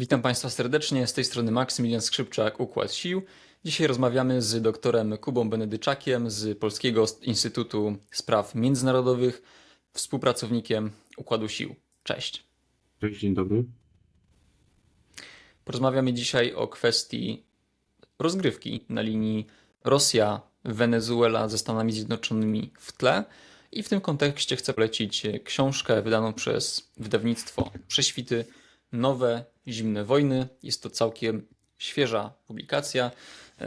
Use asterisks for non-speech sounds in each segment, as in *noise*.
Witam Państwa serdecznie, z tej strony Maksymilian Skrzypczak, Układ Sił. Dzisiaj rozmawiamy z doktorem Kubą Benedyczakiem z Polskiego Instytutu Spraw Międzynarodowych, współpracownikiem Układu Sił. Cześć. Cześć, dzień dobry. Porozmawiamy dzisiaj o kwestii rozgrywki na linii Rosja-Wenezuela ze Stanami Zjednoczonymi w tle. I w tym kontekście chcę polecić książkę wydaną przez wydawnictwo Prześwity Nowe Zimne Wojny. Jest to całkiem świeża publikacja.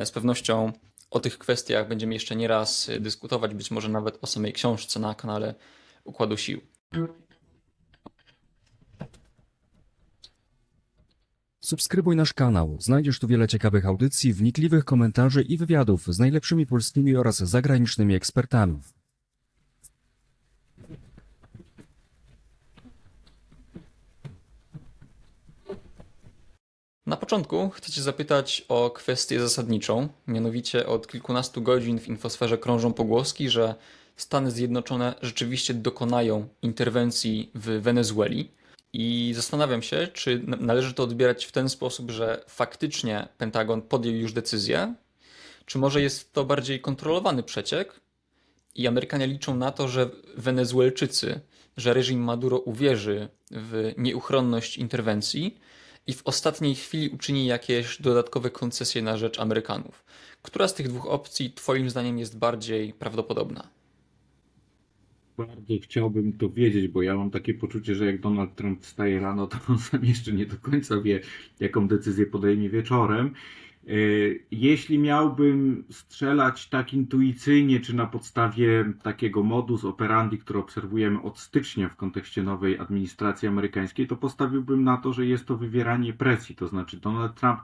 Z pewnością o tych kwestiach będziemy jeszcze nie raz dyskutować, być może nawet o samej książce na kanale Układu Sił. Subskrybuj nasz kanał. Znajdziesz tu wiele ciekawych audycji, wnikliwych komentarzy i wywiadów z najlepszymi polskimi oraz zagranicznymi ekspertami. Na początku chcę Cię zapytać o kwestię zasadniczą. Mianowicie od kilkunastu godzin w infosferze krążą pogłoski, że Stany Zjednoczone rzeczywiście dokonają interwencji w Wenezueli. I zastanawiam się, czy należy to odbierać w ten sposób, że faktycznie Pentagon podjął już decyzję, czy może jest to bardziej kontrolowany przeciek i Amerykanie liczą na to, że Wenezuelczycy, że reżim Maduro uwierzy w nieuchronność interwencji i w ostatniej chwili uczyni jakieś dodatkowe koncesje na rzecz Amerykanów. Która z tych dwóch opcji Twoim zdaniem jest bardziej prawdopodobna? Bardzo chciałbym to wiedzieć, bo ja mam takie poczucie, że jak Donald Trump wstaje rano, to on sam jeszcze nie do końca wie, jaką decyzję podejmie wieczorem. Yy, Jeśli miałbym strzelać tak intuicyjnie, czy na podstawie takiego modus operandi, który obserwujemy od stycznia w kontekście nowej administracji amerykańskiej, to postawiłbym na to, że jest to wywieranie presji. To znaczy, Donald Trump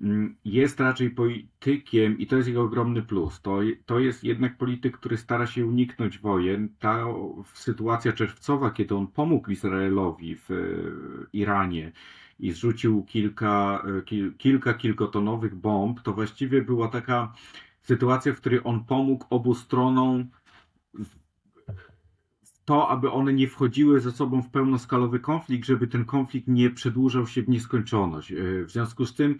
mm, jest raczej politykiem i to jest jego ogromny plus. To, to jest jednak polityk, który stara się uniknąć wojen. Ta sytuacja czerwcowa, kiedy on pomógł Izraelowi w e, Iranie i zrzucił kilka, e, kil, kilka kilkotonowych bomb, to właściwie była taka sytuacja, w której on pomógł obu stronom to, aby one nie wchodziły ze sobą w pełnoskalowy konflikt, żeby ten konflikt nie przedłużał się w nieskończoność. E, W związku z tym,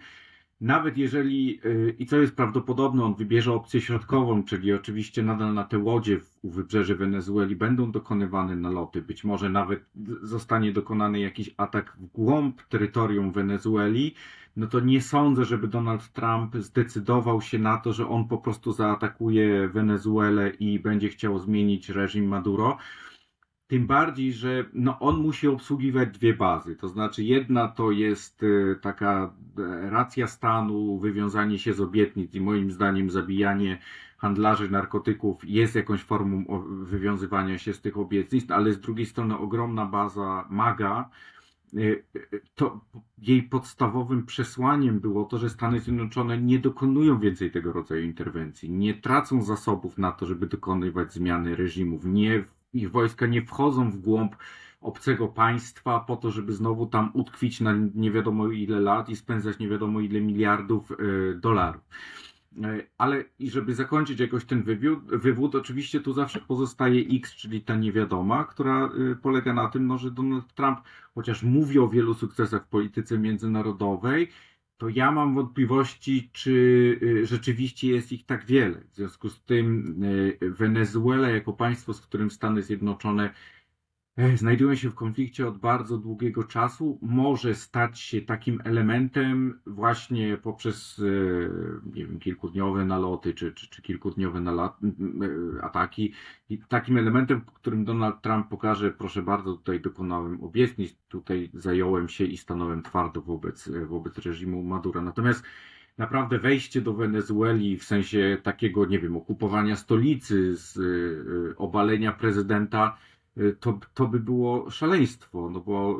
nawet jeżeli, y, i co jest prawdopodobne, on wybierze opcję środkową, czyli oczywiście nadal na te łodzie u wybrzeży Wenezueli będą dokonywane naloty, być może nawet zostanie dokonany jakiś atak w głąb terytorium Wenezueli, no to nie sądzę, żeby Donald Trump zdecydował się na to, że on po prostu zaatakuje Wenezuelę i będzie chciał zmienić reżim Maduro. Tym bardziej, że no, on musi obsługiwać dwie bazy. To znaczy, jedna to jest e, taka e, racja stanu, wywiązanie się z obietnic i moim zdaniem zabijanie handlarzy narkotyków jest jakąś formą wywiązywania się z tych obietnic, ale z drugiej strony ogromna baza MAGA. e, e, To jej podstawowym przesłaniem było to, że Stany Zjednoczone nie dokonują więcej tego rodzaju interwencji, nie tracą zasobów na to, żeby dokonywać zmiany reżimów, nie ich wojska nie wchodzą w głąb obcego państwa po to, żeby znowu tam utkwić na nie wiadomo ile lat i spędzać nie wiadomo ile miliardów e, dolarów. E, Ale i żeby zakończyć jakoś ten wywód, wywód, oczywiście tu zawsze pozostaje X, czyli ta niewiadoma, która e, polega na tym, no, że Donald Trump, chociaż mówi o wielu sukcesach w polityce międzynarodowej, to ja mam wątpliwości, czy y, rzeczywiście jest ich tak wiele. W związku z tym y, Wenezuela jako państwo, z którym Stany Zjednoczone znajdują się w konflikcie od bardzo długiego czasu, może stać się takim elementem właśnie poprzez e, nie wiem, kilkudniowe naloty czy, czy, czy kilkudniowe m, ataki. I takim elementem, którym Donald Trump pokaże, proszę bardzo, tutaj dokonałem obietnic, tutaj zająłem się i stanąłem twardo wobec, wobec reżimu Madura. Natomiast naprawdę wejście do Wenezueli w sensie takiego, nie wiem, okupowania stolicy, z obalenia prezydenta, to, to by było szaleństwo, no bo y,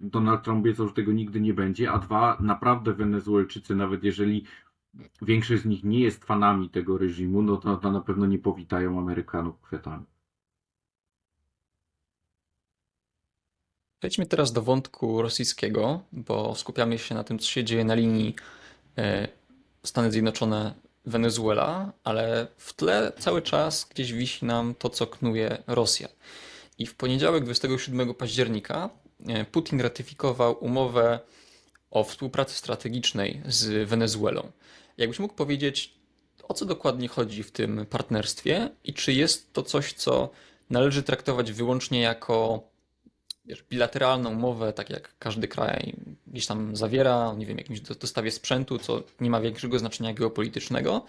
Donald Trump obiecał, że tego nigdy nie będzie, a dwa, naprawdę Wenezuelczycy, nawet jeżeli większość z nich nie jest fanami tego reżimu, no to, to na pewno nie powitają Amerykanów kwiatami. Przejdźmy teraz do wątku rosyjskiego, bo skupiamy się na tym, co się dzieje na linii e, Stany Zjednoczone-Wenezuela, ale w tle cały czas gdzieś wisi nam to, co knuje Rosja. I w poniedziałek, 27 października, e, Putin ratyfikował umowę o współpracy strategicznej z Wenezuelą. Jakbyś mógł powiedzieć, o co dokładnie chodzi w tym partnerstwie i czy jest to coś, co należy traktować wyłącznie jako bilateralną umowę, tak jak każdy kraj gdzieś tam zawiera, nie wiem, jakimś do- dostawie sprzętu, co nie ma większego znaczenia geopolitycznego,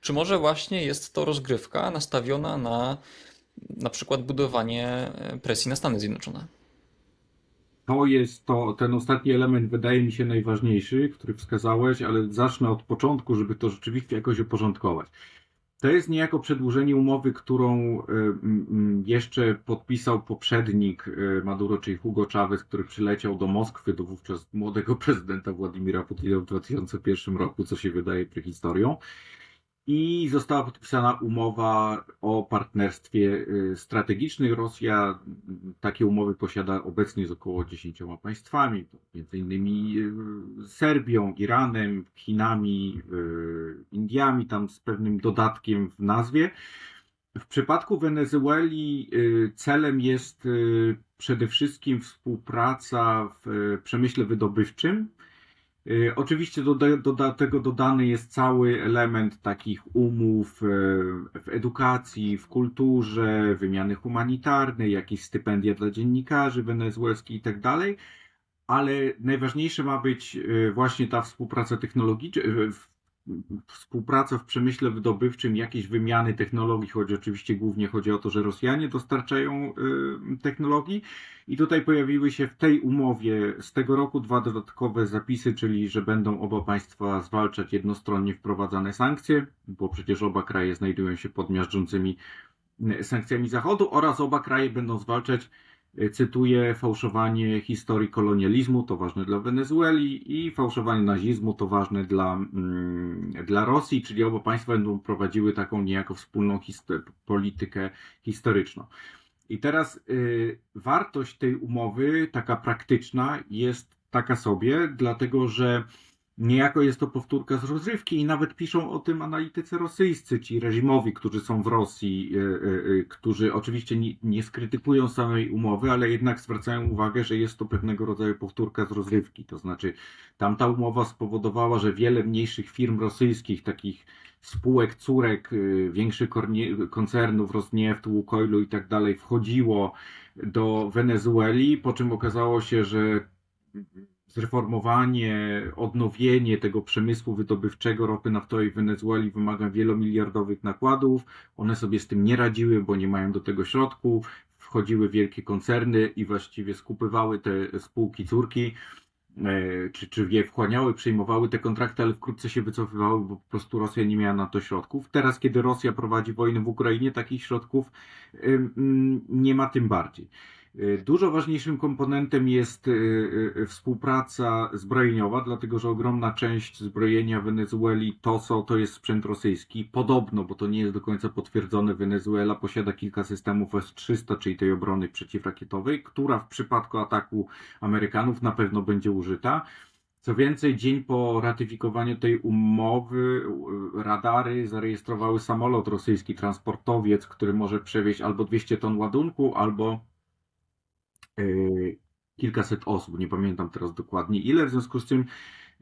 czy może właśnie jest to rozgrywka nastawiona na na przykład budowanie e, presji na Stany Zjednoczone? To jest to, ten ostatni element wydaje mi się najważniejszy, który wskazałeś, ale zacznę od początku, żeby to rzeczywiście jakoś uporządkować. To jest niejako przedłużenie umowy, którą mm, jeszcze podpisał poprzednik y, Maduro, czyli Hugo Chavez, który przyleciał do Moskwy, do wówczas młodego prezydenta Władimira Putina w 2001 roku, co się wydaje prehistorią. I została podpisana umowa o partnerstwie y, strategicznym. Rosja takie umowy posiada obecnie z około 10 państwami, między innymi y, Serbią, Iranem, Chinami, y, Indiami, tam z pewnym dodatkiem w nazwie. W przypadku Wenezueli celem jest przede wszystkim współpraca w przemyśle wydobywczym. Y, Oczywiście do, do, do tego dodany jest cały element takich umów y, w edukacji, w kulturze, wymiany humanitarnej, jakieś stypendia dla dziennikarzy wenezuelskich i tak dalej, ale najważniejsze ma być y, właśnie ta współpraca technologiczna, współpraca w przemyśle wydobywczym, jakieś wymiany technologii, choć oczywiście głównie chodzi o to, że Rosjanie dostarczają y, technologii. I tutaj pojawiły się w tej umowie z tego roku dwa dodatkowe zapisy, czyli że będą oba państwa zwalczać jednostronnie wprowadzane sankcje, bo przecież oba kraje znajdują się pod miażdżącymi y, sankcjami Zachodu oraz oba kraje będą zwalczać, cytuję, fałszowanie historii kolonializmu, to ważne dla Wenezueli, i fałszowanie nazizmu, to ważne dla, mm, dla Rosji, czyli oba państwa będą prowadziły taką niejako wspólną histo- politykę historyczną. I teraz y, wartość tej umowy, taka praktyczna, jest taka sobie, dlatego że niejako jest to powtórka z rozrywki i nawet piszą o tym analitycy rosyjscy, ci reżimowi, którzy są w Rosji, y, y, y, którzy oczywiście nie, skrytykują samej umowy, ale jednak zwracają uwagę, że jest to pewnego rodzaju powtórka z rozrywki. To znaczy, tamta umowa spowodowała, że wiele mniejszych firm rosyjskich, takich spółek, córek, większych koncernów, Rosnieftu, Łukoilu i tak dalej, wchodziło do Wenezueli, po czym okazało się, że zreformowanie, odnowienie tego przemysłu wydobywczego ropy naftowej w Wenezueli wymaga wielomiliardowych nakładów. One sobie z tym nie radziły, bo nie mają do tego środków. Wchodziły wielkie koncerny i właściwie skupywały te spółki córki e, czy, czy je wchłaniały, przyjmowały te kontrakty, ale wkrótce się wycofywały, bo po prostu Rosja nie miała na to środków. Teraz, kiedy Rosja prowadzi wojnę w Ukrainie, takich środków nie ma tym bardziej. Y, Dużo ważniejszym komponentem jest y, y, współpraca zbrojeniowa, dlatego że ogromna część zbrojenia Wenezueli to, są, to jest sprzęt rosyjski. Podobno, bo to nie jest do końca potwierdzone, Wenezuela posiada kilka systemów S-300, czyli tej obrony przeciwrakietowej, która w przypadku ataku Amerykanów na pewno będzie użyta. Co więcej, dzień po ratyfikowaniu tej umowy, radary zarejestrowały samolot rosyjski, transportowiec, który może przewieźć albo 200 ton ładunku, albo y, kilkaset osób. Nie pamiętam teraz dokładnie ile. W związku z czym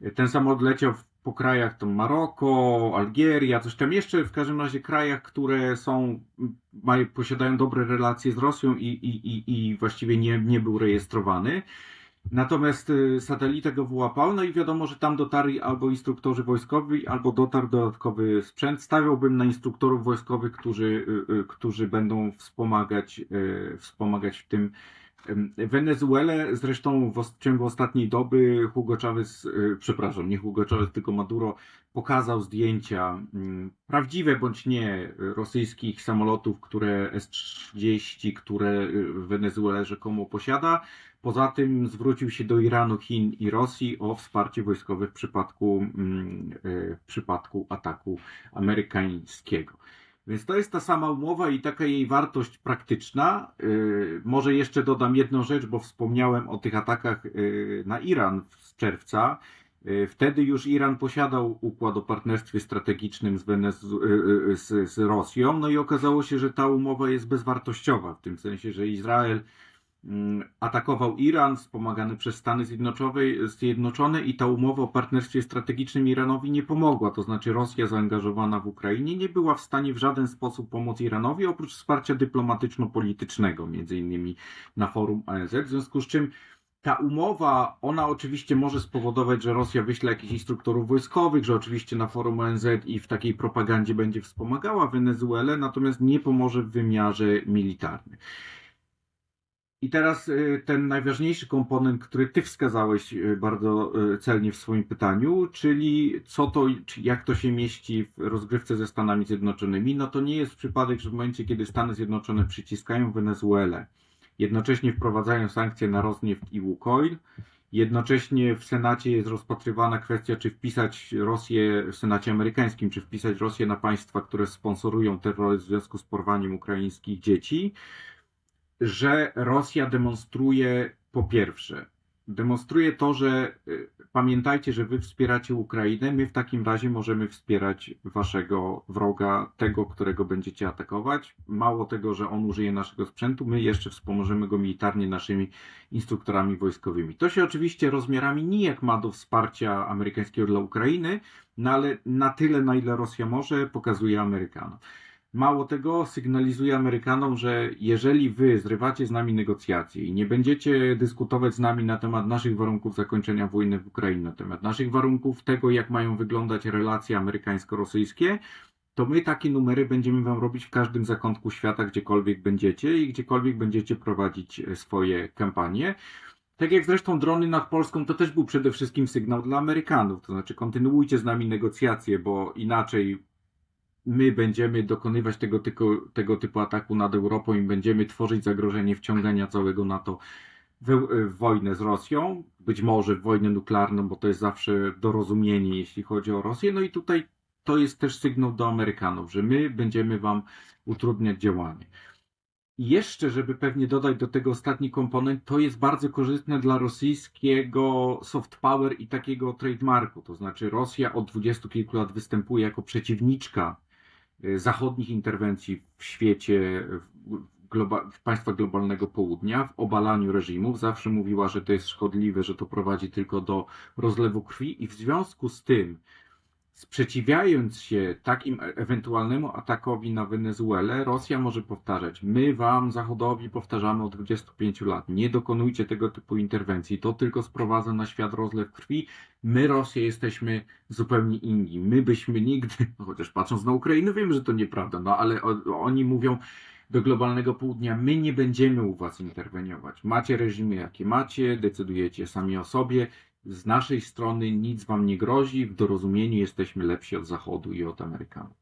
y, ten samolot leciał po krajach tam Maroko, Algieria, coś tam jeszcze, w każdym razie krajach, które są, mają, posiadają dobre relacje z Rosją i, i, i, i właściwie nie, nie był rejestrowany. Natomiast y, satelita go wyłapał, no i wiadomo, że tam dotarli albo instruktorzy wojskowi, albo dotarł dodatkowy sprzęt. Stawiałbym na instruktorów wojskowych, którzy, którzy będą wspomagać, wspomagać w tym Ym, Wenezuelę. Zresztą w, ciągu ostatniej doby Hugo Chavez, y, przepraszam, nie Hugo Chavez, tylko Maduro pokazał zdjęcia mm, prawdziwe bądź nie rosyjskich samolotów, które S-30, które y, Wenezuela rzekomo posiada. Poza tym zwrócił się do Iranu, Chin i Rosji o wsparcie wojskowe w przypadku, mm, y, w przypadku ataku amerykańskiego. Więc to jest ta sama umowa i taka jej wartość praktyczna. Y, Może jeszcze dodam jedną rzecz, bo wspomniałem o tych atakach y, na Iran z czerwca. Y, Wtedy już Iran posiadał układ o partnerstwie strategicznym z, Wenezu- z, z Rosją, no i okazało się, że ta umowa jest bezwartościowa, w tym sensie, że Izrael atakował Iran, wspomagany przez Stany Zjednoczone, Zjednoczone i ta umowa o partnerstwie strategicznym Iranowi nie pomogła. To znaczy Rosja zaangażowana w Ukrainie nie była w stanie w żaden sposób pomóc Iranowi, oprócz wsparcia dyplomatyczno-politycznego, między innymi na forum ONZ, w związku z czym ta umowa, ona oczywiście może spowodować, że Rosja wyśle jakichś instruktorów wojskowych, że oczywiście na forum ONZ i w takiej propagandzie będzie wspomagała Wenezuelę, natomiast nie pomoże w wymiarze militarnym. I teraz y, ten najważniejszy komponent, który ty wskazałeś y, bardzo y, celnie w swoim pytaniu, czyli co to, jak to się mieści w rozgrywce ze Stanami Zjednoczonymi, no to nie jest przypadek, że w momencie, kiedy Stany Zjednoczone przyciskają Wenezuelę, jednocześnie wprowadzają sankcje na Rosneft i Łukoil, jednocześnie w Senacie jest rozpatrywana kwestia, czy wpisać Rosję, w Senacie amerykańskim, czy wpisać Rosję na państwa, które sponsorują terroryzm w związku z porwaniem ukraińskich dzieci, że Rosja demonstruje po pierwsze, demonstruje to, że y, pamiętajcie, że wy wspieracie Ukrainę, my w takim razie możemy wspierać waszego wroga, tego, którego będziecie atakować. Mało tego, że on użyje naszego sprzętu, my jeszcze wspomożemy go militarnie naszymi instruktorami wojskowymi. To się oczywiście rozmiarami nijak ma do wsparcia amerykańskiego dla Ukrainy, no ale na tyle, na ile Rosja może, pokazuje Amerykanom. Mało tego, sygnalizuje Amerykanom, że jeżeli wy zrywacie z nami negocjacje i nie będziecie dyskutować z nami na temat naszych warunków zakończenia wojny w Ukrainie, na temat naszych warunków tego, jak mają wyglądać relacje amerykańsko-rosyjskie, to my takie numery będziemy wam robić w każdym zakątku świata, gdziekolwiek będziecie i gdziekolwiek będziecie prowadzić e, swoje kampanie. Tak jak zresztą drony nad Polską, to też był przede wszystkim sygnał dla Amerykanów. To znaczy, kontynuujcie z nami negocjacje, bo inaczej my będziemy dokonywać tego typu, tego typu ataku nad Europą i będziemy tworzyć zagrożenie wciągania całego NATO w, w wojnę z Rosją, być może w wojnę nuklearną, bo to jest zawsze dorozumienie, jeśli chodzi o Rosję. No i tutaj to jest też sygnał do Amerykanów, że my będziemy wam utrudniać działanie. I jeszcze, żeby pewnie dodać do tego ostatni komponent, to jest bardzo korzystne dla rosyjskiego soft power i takiego trademarku. To znaczy, Rosja od dwudziestu kilku lat występuje jako przeciwniczka zachodnich interwencji w świecie, w, globa, w globalnego południa, w obalaniu reżimów. Zawsze mówiła, że to jest szkodliwe, że to prowadzi tylko do rozlewu krwi, i w związku z tym, sprzeciwiając się takim ewentualnemu atakowi na Wenezuelę, Rosja może powtarzać: My wam, Zachodowi, powtarzamy od 25 lat, nie dokonujcie tego typu interwencji. To tylko sprowadza na świat rozlew krwi. My, Rosja, jesteśmy zupełnie inni. My byśmy nigdy, *laughs* chociaż patrząc na Ukrainę, wiem, że to nieprawda, no ale oni mówią do globalnego południa: My nie będziemy u was interweniować. Macie reżimy, jakie macie, decydujecie sami o sobie. Z naszej strony nic wam nie grozi, w dorozumieniu jesteśmy lepsi od Zachodu i od Amerykanów.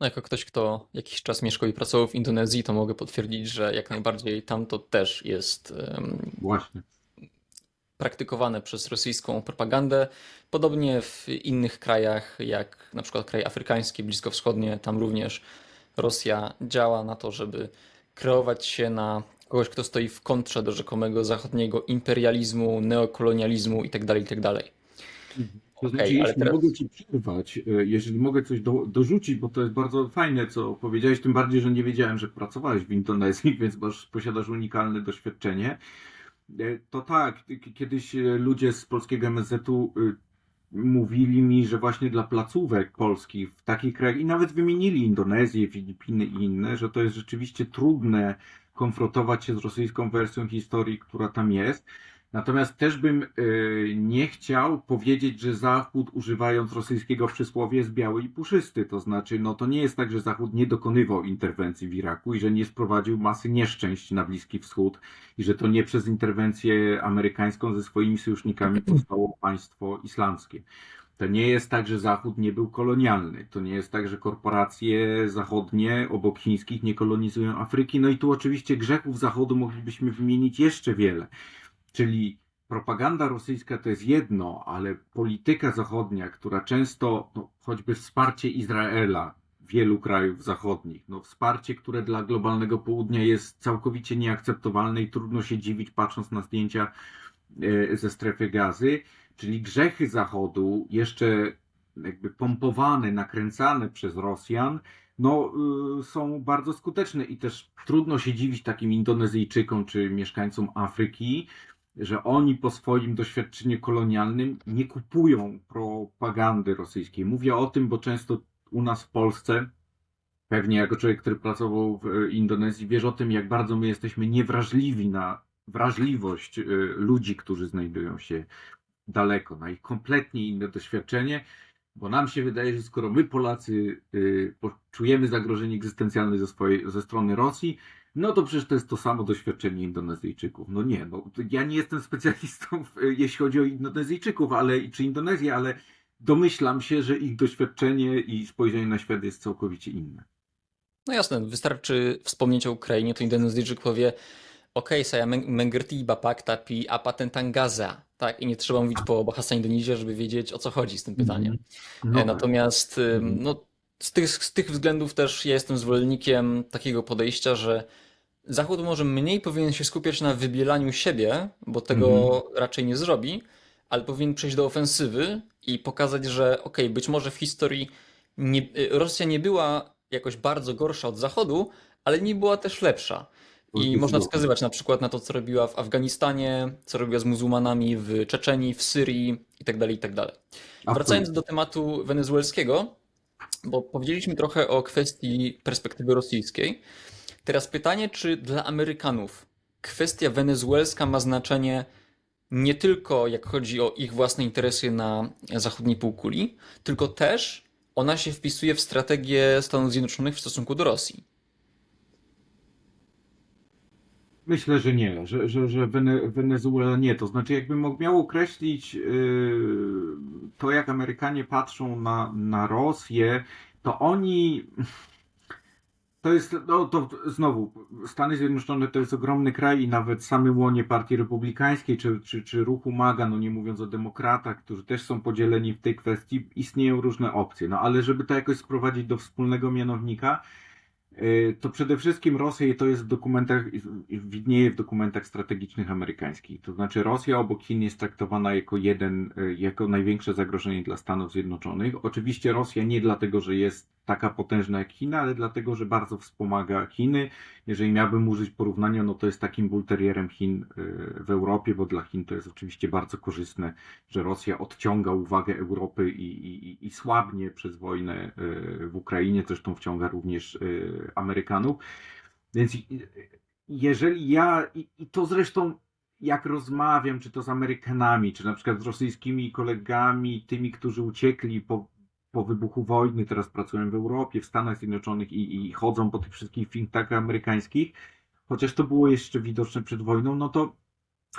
No, jako ktoś, kto jakiś czas mieszkał i pracował w Indonezji, to mogę potwierdzić, że jak najbardziej tam to też jest em, Właśnie. praktykowane przez rosyjską propagandę. Podobnie w innych krajach, jak na przykład kraje afrykańskie, bliskowschodnie, tam również Rosja działa na to, żeby kreować się na kogoś, kto stoi w kontrze do rzekomego zachodniego imperializmu, neokolonializmu itd., itd. To Okej, znaczy, ale jeśli teraz- mogę Ci przerwać, e, jeżeli mogę coś do, dorzucić, bo to jest bardzo fajne, co powiedziałeś, tym bardziej, że nie wiedziałem, że pracowałeś w Indonezji, więc masz, posiadasz unikalne doświadczenie. E, To tak, kiedyś e, ludzie z polskiego MSZ-u mówili mi, że właśnie dla placówek polskich w takich krajach, i nawet wymienili Indonezję, Filipiny i inne, że to jest rzeczywiście trudne konfrontować się z rosyjską wersją historii, która tam jest. Natomiast też bym y, nie chciał powiedzieć, że Zachód, używając rosyjskiego przysłowia, jest biały i puszysty. To znaczy, no to nie jest tak, że Zachód nie dokonywał interwencji w Iraku i że nie sprowadził masy nieszczęść na Bliski Wschód i że to nie przez interwencję amerykańską ze swoimi sojusznikami powstało państwo islamskie. To nie jest tak, że Zachód nie był kolonialny. To nie jest tak, że korporacje zachodnie obok chińskich nie kolonizują Afryki. No i tu oczywiście grzechów Zachodu moglibyśmy wymienić jeszcze wiele. Czyli propaganda rosyjska to jest jedno, ale polityka zachodnia, która często, no, choćby wsparcie Izraela, wielu krajów zachodnich, no, wsparcie, które dla globalnego południa jest całkowicie nieakceptowalne i trudno się dziwić, patrząc na zdjęcia e, ze strefy gazy, czyli grzechy Zachodu, jeszcze jakby pompowane, nakręcane przez Rosjan, no, y, są bardzo skuteczne i też trudno się dziwić takim Indonezyjczykom czy mieszkańcom Afryki, że oni po swoim doświadczeniu kolonialnym nie kupują propagandy rosyjskiej. Mówię o tym, bo często u nas w Polsce, pewnie jako człowiek, który pracował w e, Indonezji, wiesz o tym, jak bardzo my jesteśmy niewrażliwi na wrażliwość e, ludzi, którzy znajdują się daleko, na ich kompletnie inne doświadczenie, bo nam się wydaje, że skoro my Polacy y, czujemy zagrożenie egzystencjalne ze, swojej, ze strony Rosji, no to przecież to jest to samo doświadczenie Indonezyjczyków. No nie, no ja nie jestem specjalistą, w, jeśli chodzi o Indonezyjczyków, ale czy Indonezję, ale domyślam się, że ich doświadczenie i spojrzenie na świat jest całkowicie inne. No jasne, wystarczy wspomnieć o Ukrainie, to Indonezyjczyk powie okej, meng- mengerti bapak tapi apa tentang Gaza? Tak, i nie trzeba mówić po bahasa Indonesia, żeby wiedzieć o co chodzi z tym pytaniem. No, E, Natomiast ym, Mhm. no, z tych, z tych względów też ja jestem zwolennikiem takiego podejścia, że Zachód może mniej powinien się skupiać na wybielaniu siebie, bo tego raczej nie zrobi, ale powinien przejść do ofensywy i pokazać, że okej, być może w historii nie, y, Rosja nie była jakoś bardzo gorsza od Zachodu, ale nie była też lepsza. I można wskazywać na przykład na to, co robiła w Afganistanie, co robiła z muzułmanami w Czeczenii, w Syrii itd., itd. Wracając do tematu wenezuelskiego, bo powiedzieliśmy trochę o kwestii perspektywy rosyjskiej. Teraz pytanie, czy dla Amerykanów kwestia wenezuelska ma znaczenie nie tylko jak chodzi o ich własne interesy na zachodniej półkuli, tylko też ona się wpisuje w strategię Stanów Zjednoczonych w stosunku do Rosji. Myślę, że nie, że, że, że Wene, Wenezuela nie. To znaczy, jakbym miał określić yy, to, jak Amerykanie patrzą na, na Rosję, to oni. To jest, no to znowu, Stany Zjednoczone to jest ogromny kraj i nawet w samym łonie Partii Republikańskiej czy, czy, czy ruchu MAGA, no nie mówiąc o demokratach, którzy też są podzieleni w tej kwestii, istnieją różne opcje. No ale żeby to jakoś sprowadzić do wspólnego mianownika, Y, To przede wszystkim Rosja to jest w dokumentach, widnieje w dokumentach strategicznych amerykańskich. To znaczy Rosja obok Chin jest traktowana jako jeden, y, jako największe zagrożenie dla Stanów Zjednoczonych. Oczywiście Rosja nie dlatego, że jest taka potężna jak China, ale dlatego, że bardzo wspomaga Chiny. Jeżeli miałbym użyć porównania, no to jest takim bulterierem Chin y, w Europie, bo dla Chin to jest oczywiście bardzo korzystne, że Rosja odciąga uwagę Europy i, i, i słabnie przez wojnę y, w Ukrainie, zresztą wciąga również y, Amerykanów. Więc jeżeli ja, i, i to zresztą jak rozmawiam, czy to z Amerykanami, czy na przykład z rosyjskimi kolegami, tymi, którzy uciekli po, po wybuchu wojny, teraz pracują w Europie, w Stanach Zjednoczonych i, i chodzą po tych wszystkich think tankach amerykańskich, chociaż to było jeszcze widoczne przed wojną, no to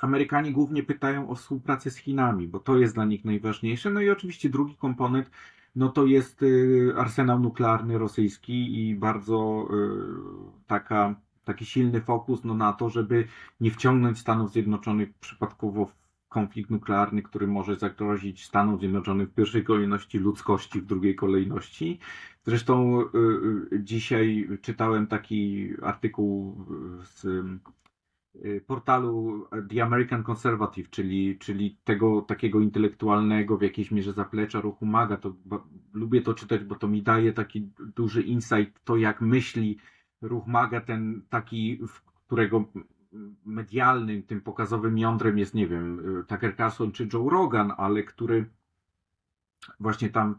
Amerykanie głównie pytają o współpracę z Chinami, bo to jest dla nich najważniejsze. No i oczywiście drugi komponent, no to jest y, arsenał nuklearny rosyjski i bardzo y, taka, taki silny fokus no, na to, żeby nie wciągnąć Stanów Zjednoczonych przypadkowo w konflikt nuklearny, który może zagrozić Stanom Zjednoczonych w pierwszej kolejności, ludzkości w drugiej kolejności. Zresztą y, y, dzisiaj czytałem taki artykuł z y, portalu The American Conservative, czyli, czyli tego takiego intelektualnego w jakiejś mierze zaplecza ruchu MAGA. To, ba, lubię to czytać, bo to mi daje taki duży insight, to jak myśli ruch MAGA, ten taki, w którego medialnym, tym pokazowym jądrem jest, nie wiem, y, Tucker Carlson czy Joe Rogan, ale który właśnie tam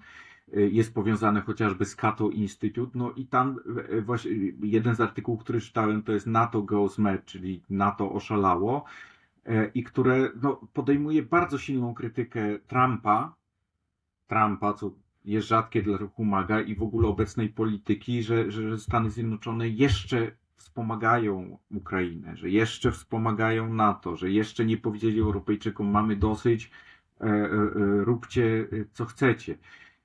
y, jest powiązany chociażby z Cato Institute, no i tam y, właśnie jeden z artykułów, który czytałem, to jest NATO Goes Mad, czyli NATO oszalało i które no, podejmuje bardzo silną krytykę Trumpa, Trumpa, co jest rzadkie dla ruchu MAGA i w ogóle obecnej polityki, że, że Stany Zjednoczone jeszcze wspomagają Ukrainę, że jeszcze wspomagają NATO, że jeszcze nie powiedzieli Europejczykom mamy dosyć, e, e, e, róbcie co chcecie.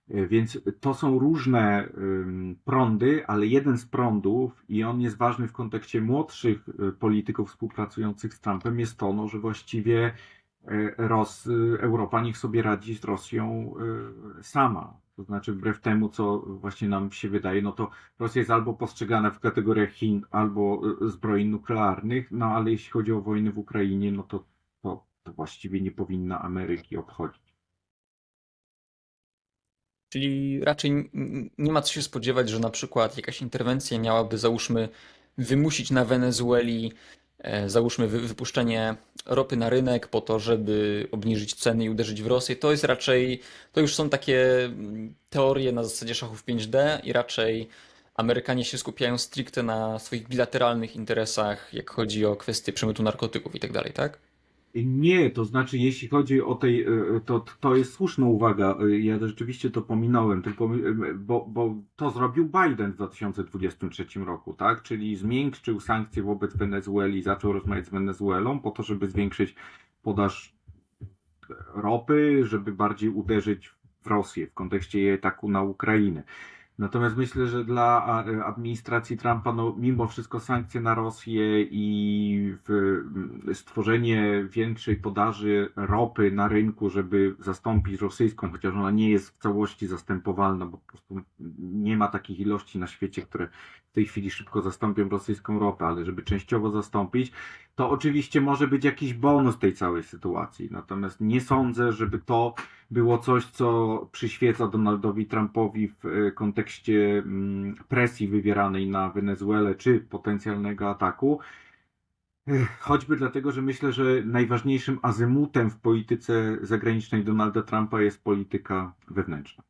Więc to są różne prądy, ale jeden z prądów, i on jest ważny w kontekście młodszych polityków współpracujących z Trumpem, jest to, no, że właściwie Ros, Europa niech sobie radzi z Rosją sama. To znaczy, wbrew temu, co właśnie nam się wydaje, no to Rosja jest albo postrzegana w kategoriach Chin, albo e, zbroi nuklearnych, no ale jeśli chodzi o wojnę w Ukrainie, no to, to, to właściwie nie powinna Ameryki obchodzić. Czyli raczej nie ma co się spodziewać, że na przykład jakaś interwencja miałaby, załóżmy, wymusić na Wenezueli, załóżmy, wy- wypuszczenie ropy na rynek po to, żeby obniżyć ceny i uderzyć w Rosję. To jest raczej, to już są takie mm, teorie na zasadzie szachów 5D i raczej Amerykanie się skupiają stricte na swoich bilateralnych interesach, jak chodzi o kwestie przemytu narkotyków i tak dalej, tak? Nie, to znaczy, jeśli chodzi o tej, e, to, to jest słuszna uwaga. E, Ja rzeczywiście to pominąłem, tylko, e, bo, bo to zrobił Biden w 2023 roku, tak? Czyli zmiękczył sankcje wobec Wenezueli, zaczął rozmawiać z Wenezuelą po to, żeby zwiększyć podaż ropy, żeby bardziej uderzyć w Rosję w kontekście jej ataku na Ukrainę. Natomiast myślę, że dla a, administracji Trumpa, no, mimo wszystko sankcje na Rosję i stworzenie większej podaży ropy na rynku, żeby zastąpić rosyjską, chociaż ona nie jest w całości zastępowalna, bo po prostu nie ma takich ilości na świecie, które w tej chwili szybko zastąpią rosyjską ropę, ale żeby częściowo zastąpić, to oczywiście może być jakiś bonus tej całej sytuacji. Natomiast nie sądzę, żeby to było coś, co przyświeca Donaldowi Trumpowi w e, kontekście mm, presji wywieranej na Wenezuelę czy potencjalnego ataku. Choćby dlatego, że myślę, że najważniejszym azymutem w polityce zagranicznej Donalda Trumpa jest polityka wewnętrzna.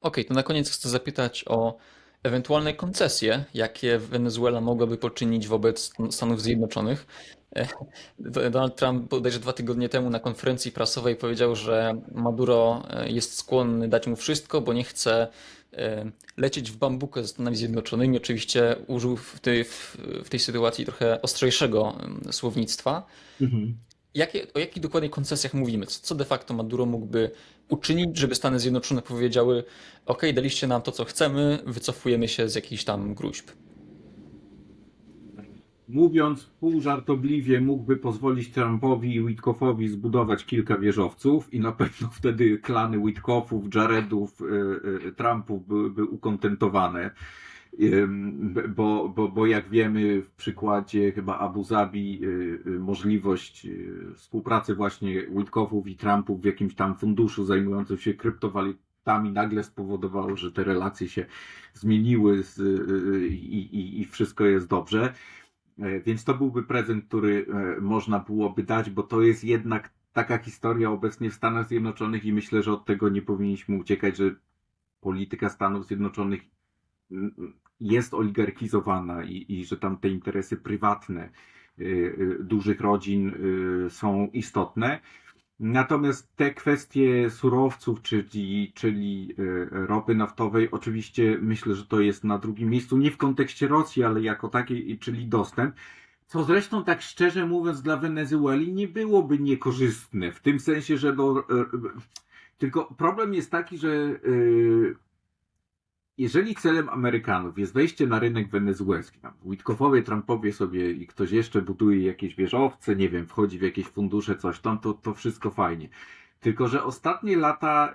Okej, to na koniec chcę zapytać o ewentualne koncesje, jakie Wenezuela mogłaby poczynić wobec Stanów Zjednoczonych. E, Donald Trump bodajże dwa tygodnie temu na konferencji prasowej powiedział, że Maduro e, jest skłonny dać mu wszystko, bo nie chce e, lecieć w bambukę ze Stanami Zjednoczonymi. Oczywiście użył w tej, w, tej sytuacji trochę ostrzejszego słownictwa. Jakie, o jakich dokładnie koncesjach mówimy? Co co de facto Maduro mógłby uczynić, żeby Stany Zjednoczone powiedziały: OK, daliście nam to, co chcemy, wycofujemy się z jakichś tam gruźb. Mówiąc półżartobliwie, mógłby pozwolić Trumpowi i Witkoffowi zbudować kilka wieżowców i na pewno *laughs* wtedy klany Witkoffów, Jaredów, y, y, Trumpów byłyby ukontentowane. Bo, bo, bo jak wiemy w przykładzie chyba Abu Zabi y, możliwość współpracy właśnie Witkoffów i Trumpów w jakimś tam funduszu zajmującym się kryptowalutami nagle spowodowało, że te relacje się zmieniły z, i, i, i wszystko jest dobrze. E, Więc to byłby prezent, który e, można byłoby dać, bo to jest jednak taka historia obecnie w Stanach Zjednoczonych i myślę, że od tego nie powinniśmy uciekać, że polityka Stanów Zjednoczonych mm, jest oligarchizowana i, i że tam te interesy prywatne y, dużych rodzin są istotne. Natomiast te kwestie surowców, czyli, czyli y, ropy naftowej, oczywiście myślę, że to jest na drugim miejscu, nie w kontekście Rosji, ale jako takiej, czyli dostęp. Co zresztą, tak szczerze mówiąc, dla Wenezueli nie byłoby niekorzystne, w tym sensie, że no, y, y, tylko problem jest taki, że jeżeli celem Amerykanów jest wejście na rynek wenezuelski, tam Witkoffowie, Trumpowie sobie i ktoś jeszcze buduje jakieś wieżowce, nie wiem, wchodzi w jakieś fundusze, coś tam, to, to wszystko fajnie. Tylko, że ostatnie lata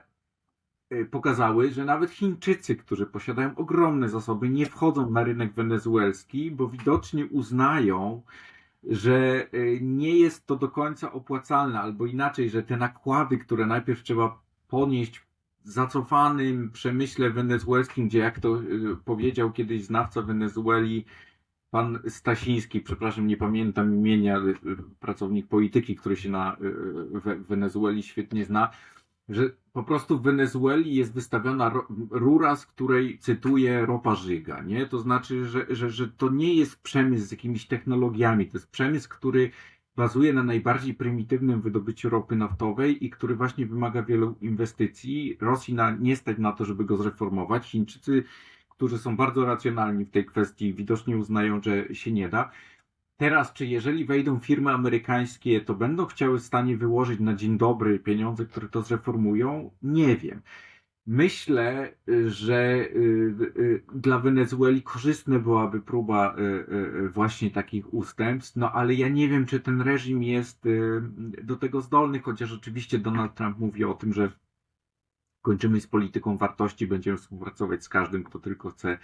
y, pokazały, że nawet Chińczycy, którzy posiadają ogromne zasoby, nie wchodzą na rynek wenezuelski, bo widocznie uznają, że y, nie jest to do końca opłacalne, albo inaczej, że te nakłady, które najpierw trzeba ponieść zacofanym przemyśle wenezuelskim, gdzie jak to y, powiedział kiedyś znawca Wenezueli, pan Stasiński, przepraszam, nie pamiętam imienia, y, y, pracownik polityki, który się na y, we- Wenezueli świetnie zna, że po prostu w Wenezueli jest wystawiona rura, z której cytuję ropa żyga, nie? To znaczy, że, że, że to nie jest przemysł z jakimiś technologiami, to jest przemysł, który bazuje na najbardziej prymitywnym wydobyciu ropy naftowej i który właśnie wymaga wielu inwestycji. Rosji na, nie stać na to, żeby go zreformować. Chińczycy, którzy są bardzo racjonalni w tej kwestii, widocznie uznają, że się nie da. Teraz, czy jeżeli wejdą firmy amerykańskie, to będą chciały w stanie wyłożyć na dzień dobry pieniądze, które to zreformują? Nie wiem. Myślę, że y, y, dla Wenezueli korzystna byłaby próba y, właśnie takich ustępstw, no ale ja nie wiem, czy ten reżim jest do tego zdolny, chociaż oczywiście Donald Trump mówi o tym, że kończymy z polityką wartości, będziemy współpracować z każdym, kto tylko chce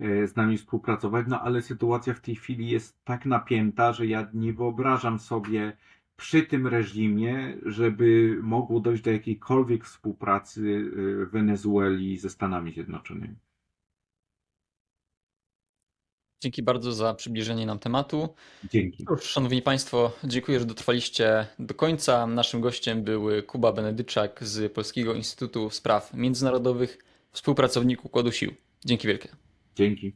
z nami współpracować, no ale sytuacja w tej chwili jest tak napięta, że ja nie wyobrażam sobie przy tym reżimie, żeby mogło dojść do jakiejkolwiek współpracy y, Wenezueli ze Stanami Zjednoczonymi. Dzięki bardzo za przybliżenie nam tematu. Dzięki. Szanowni Państwo, dziękuję, że dotrwaliście do końca. Naszym gościem był Kuba Benedyczak z Polskiego Instytutu Spraw Międzynarodowych, współpracownik Układu Sił. Dzięki wielkie. Dzięki.